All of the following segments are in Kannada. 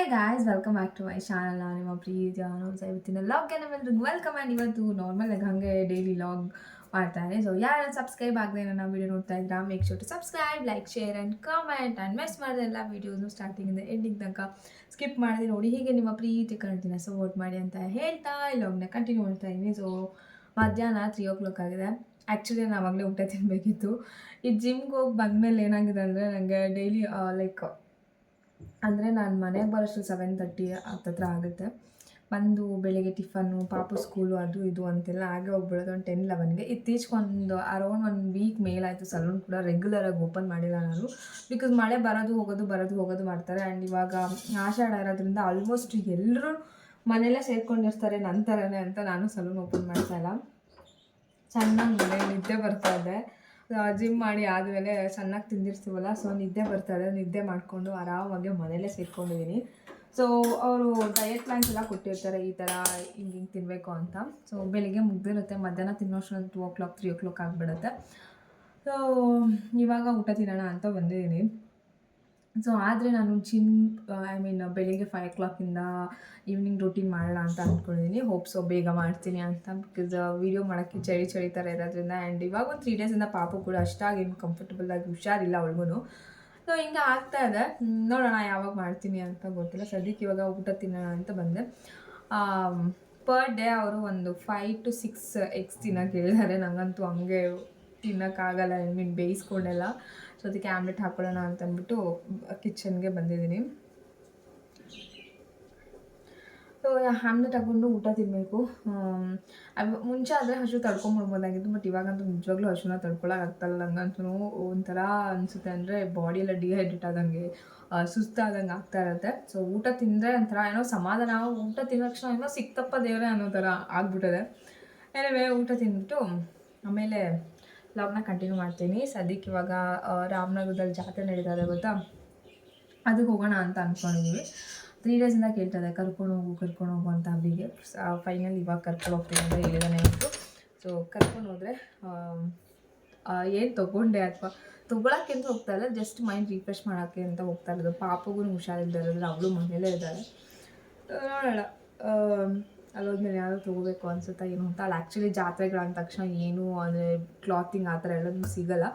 Hey guys welcome back to my channel ನಿಮ್ಮ ಪ್ರೀತಿ ಅನೌನ್ಸ್ ಇವತ್ತಿನ ಲಾಗ್ಗೆ ನಮ್ಮೆಲ್ರಿಗೂ ವೆಲ್ಕಮ್ ಆ್ಯಂಡ್ ಇವತ್ತು ನಾರ್ಮಲ್ ಆಗಿ ಹಾಗೆ ಡೈಲಿ ಲಾಗ್ ಮಾಡ್ತಾರೆ ಸೊ ಯಾರು ಸಬ್ಸ್ಕ್ರೈಬ್ ಆಗದೆ ನನ್ನ ವೀಡಿಯೋ ನೋಡ್ತಾ ಇದ್ದೀರಾ make sure to subscribe like share and comment and miss ಮಾಡಿದೆ ಎಲ್ಲ ವೀಡಿಯೋಸ್ನು ಸ್ಟಾರ್ಟಿಂಗಿಂದ ಎಂಡಿಂಗ್ ತನಕ ಸ್ಕಿಪ್ ಮಾಡಿದೆ ನೋಡಿ ಹೀಗೆ ನಿಮ್ಮ ಪ್ರೀತಿ ಕರೆಂಟಿನ ಸಪೋರ್ಟ್ ಮಾಡಿ ಅಂತ ಹೇಳ್ತಾ ಇಲ್ಲ ಲಾಗ್ನ ಕಂಟಿನ್ಯೂ ಮಾಡ್ತಾ ಇದ್ದೀನಿ. ಸೊ ಮಧ್ಯಾಹ್ನ ತ್ರೀ ಓ ಕ್ಲಾಕ್ ಆಗಿದೆ. ಆ್ಯಕ್ಚುಲಿ ನಾನು ಆವಾಗಲೇ ಊಟ ತಿನ್ನಬೇಕಿತ್ತು ಈ ಜಿಮ್ಗೆ ಹೋಗಿ ಬಂದಮೇಲೆ ಏನಾಗಿದೆ ಅಂದರೆ ನನಗೆ ಡೈಲಿ ಲೈಕ್ ಅಂದರೆ ನಾನು ಮನೆಗೆ ಬರೋಷ್ಟು ಸೆವೆನ್ ತರ್ಟಿ ಹತ್ತತ್ರ ಆಗುತ್ತೆ. ಬಂದು ಬೆಳಿಗ್ಗೆ ಟಿಫನ್ನು, ಪಾಪು ಸ್ಕೂಲು ಅದು ಇದು ಅಂತೆಲ್ಲ ಹಾಗೆ ಹೋಗ್ಬಿಡೋದು ಒಂದು ಟೆನ್ ಲೆವೆನ್ಗೆ ಇತ್ತೀಚೆಗೆ ಒಂದು ಅರೌಂಡ್ ಒಂದು ವೀಕ್ ಮೇಲಾಯಿತು ಸಲೂನ್ ಕೂಡ ರೆಗ್ಯುಲರಾಗಿ ಓಪನ್ ಮಾಡಿಲ್ಲ ನಾನು. ಬಿಕಾಸ್ ಮಳೆ ಬರೋದು ಹೋಗೋದು ಬರೋದು ಹೋಗೋದು ಮಾಡ್ತಾರೆ. ಆ್ಯಂಡ್ ಇವಾಗ ಆಷಾಢ ಇರೋದ್ರಿಂದ ಆಲ್ಮೋಸ್ಟ್ ಎಲ್ಲರೂ ಮನೆಯಲ್ಲೇ ಸೇರ್ಕೊಂಡಿರ್ತಾರೆ ನನ್ನ ಥರನೇ ಅಂತ ನಾನು ಸಲೂನ್ ಓಪನ್ ಮಾಡ್ತಾ ಇಲ್ಲ. ಚೆನ್ನಾಗಿ ನಿದ್ದೆ ಬರ್ತಾ ಇದೆ. ಜಿಮ್ ಮಾಡಿ ಆದಮೇಲೆ ಚೆನ್ನಾಗಿ ತಿಂದಿರ್ತೀವಲ್ಲ ಸೊ ನಿದ್ದೆ ಬರ್ತಾ ಇದೆ ನಿದ್ದೆ ಮಾಡಿಕೊಂಡು ಆರಾಮಾಗಿ ಮನೇಲೇ ಸೇರ್ಕೊಂಡಿದ್ದೀನಿ ಸೊ ಅವರು ಡಯಟ್ ಪ್ಲಾನ್ಸ್ ಎಲ್ಲ ಕೊಟ್ಟಿರ್ತಾರೆ, ಈ ಥರ ಹಿಂಗೆ ಹಿಂಗೆ ತಿನ್ನಬೇಕು ಅಂತ. ಸೊ ಬೆಳಿಗ್ಗೆ ಮುಗ್ದಿರುತ್ತೆ, ಮಧ್ಯಾಹ್ನ ತಿನ್ನೋಷ್ಟು two o'clock three o'clock ಆಗಿಬಿಡುತ್ತೆ. ಸೊ ಇವಾಗ ಊಟ ತಿನ್ನೋಣ ಅಂತ ಬಂದಿದ್ದೀನಿ ಸೊ ಆದರೆ ನಾನು ಜಿಮ್ ಐ ಮೀನ್ ಬೆಳಿಗ್ಗೆ ಫೈವ್ ಓ ಕ್ಲಾಕಿಂದ ಈವ್ನಿಂಗ್ ರೂಟೀನ್ ಮಾಡೋಣ ಅಂತ ಅಂದ್ಕೊಂಡಿದ್ದೀನಿ ಹೋಪ್ ಸೊ ಬೇಗ ಮಾಡ್ತೀನಿ ಅಂತ ಬಿಕಾಸ್ ವೀಡಿಯೋ ಮಾಡೋಕ್ಕೆ ಚಳಿ ಚಳಿ ಥರ ಇರೋದ್ರಿಂದ ಆ್ಯಂಡ್ ಇವಾಗ ಒಂದು ತ್ರೀ ಡೇಸಿಂದ ಪಾಪು ಕೂಡ ಅಷ್ಟಾಗಿ ಏನು ಕಂಫರ್ಟಬಲ್ ಆಗಿ ಹುಷಾರಿಲ್ಲ ಅವ್ಳಿಗೂ ಸೊ ಹಿಂಗೆ ಆಗ್ತಾ ಇದೆ. ನೋಡೋಣ ಯಾವಾಗ ಮಾಡ್ತೀನಿ ಅಂತ ಗೊತ್ತಿಲ್ಲ. ಸದ್ಯಕ್ಕೆ ಇವಾಗ ಊಟ ತಿನ್ನೋಣ ಅಂತ ಬಂದೆ. ಪರ್ ಡೇ ಅವರು ಒಂದು ಫೈವ್ ಟು ಸಿಕ್ಸ್ ಎಗ್ಸ್ ತಿನ್ನೋಕೆ ಹೇಳಿದ್ದಾರೆ. ನನಗಂತೂ ಹಂಗೆ ತಿನ್ನೋಕ್ಕಾಗಲ್ಲ. ಐ ಮೀನ್ ಬೇಯಿಸ್ಕೊಂಡೆಲ್ಲ. ಸೊ ಅದಕ್ಕೆ ಆಮ್ಲೆಟ್ ಹಾಕೊಳ್ಳೋಣ ಅಂತ ಅಂದ್ಬಿಟ್ಟು ಕಿಚನ್ಗೆ ಬಂದಿದ್ದೀನಿ. ಸೊ ಆಮ್ಲೆಟ್ ಹಾಕ್ಕೊಂಡು ಊಟ ತಿನ್ನಬೇಕು ಮುಂಚೆ ಆದರೆ ಹಸು ತಡ್ಕೊಂಬಿಡ್ಬೋದಾಗಿತ್ತು ಬಟ್ ಇವಾಗಂತೂ ನಿಜವಾಗ್ಲೂ ಹಸುನ ತಡ್ಕೊಳ್ಳೋಕ್ಕಾಗ್ತಲ್ಲ ನಂಗಂತೂ ಒಂಥರ ಅನಿಸುತ್ತೆ ಅಂದರೆ ಬಾಡಿ ಎಲ್ಲ ಡಿಹೈಡ್ರೇಟ್ ಆದಂಗೆ ಸುಸ್ತಾದಂಗೆ ಆಗ್ತಾ ಇರುತ್ತೆ. ಸೊ ಊಟ ತಿಂದರೆ ಒಂಥರ ಏನೋ ಸಮಾಧಾನ, ಊಟ ತಿಂದ ತಕ್ಷಣ ಏನೋ ಸಿಕ್ತಪ್ಪ ದೇವರೇ ಅನ್ನೋ ಥರ ಆಗ್ಬಿಟ್ಟಿದೆ. ಏನೇ ಊಟ ತಿಂದ್ಬಿಟ್ಟು ಆಮೇಲೆ ಲಾಗ್ನ ಕಂಟಿನ್ಯೂ ಮಾಡ್ತೀನಿ. ಸದ್ಯಕ್ಕೆ ಇವಾಗ ರಾಮನಗರದಲ್ಲಿ ಜಾತ್ರೆ ನಡೀತಾ ಇದೆ ಗೊತ್ತಾ? ಅದಕ್ಕೆ ಹೋಗೋಣ ಅಂತ ಅಂದ್ಕೊಂಡಿದ್ದೀವಿ ತ್ರೀ ಡೇಸಿಂದ ಕೇಳ್ತದೆ ಕರ್ಕೊಂಡು ಹೋಗು ಕರ್ಕೊಂಡು ಹೋಗು ಅಂತ ಅಬ್ಬಿಗೆ. ಫೈನಲ್ ಇವಾಗ ಕರ್ಕೊಂಡು ಹೋಗ್ತೀನಿ ಅಂತ ಹೇಳಿದಾನೆ ಇತ್ತು ಸೊ ಕರ್ಕೊಂಡು ಹೋದರೆ ಏನು ತೊಗೊಂಡೆ ಅಥವಾ ತೊಗೊಳಕ್ಕೆ ಅಂತ ಹೋಗ್ತಾ ಇಲ್ಲ ಜಸ್ಟ್ ಮೈಂಡ್ ರಿಫ್ರೆಶ್ ಮಾಡೋಕ್ಕೆ ಅಂತ ಹೋಗ್ತಾ ಇರೋದು. ಪಾಪಗೂ ಹುಷಾರಿಲ್ಲದೆ ಇರೋದ್ರೆ ಅವಳು ಮನೇಲೇ ಇದ್ದಾಳೆ. ನೋಡೋಣ. ಅಲ್ಲೋದ್ಮೇಲೆ ಯಾರೋ ತೊಗೋಬೇಕು ಅನ್ಸುತ್ತಾ? ಏನು ಅಂತ ಅಲ್ಲಿ. ಆ್ಯಕ್ಚುಲಿ ಜಾತ್ರೆಗಳು ಅಂದ ತಕ್ಷಣ ಏನು ಅಂದರೆ ಕ್ಲಾತಿಂಗ್ ಆ ಥರ ಎಲ್ಲದೂ ಸಿಗಲ್ಲ.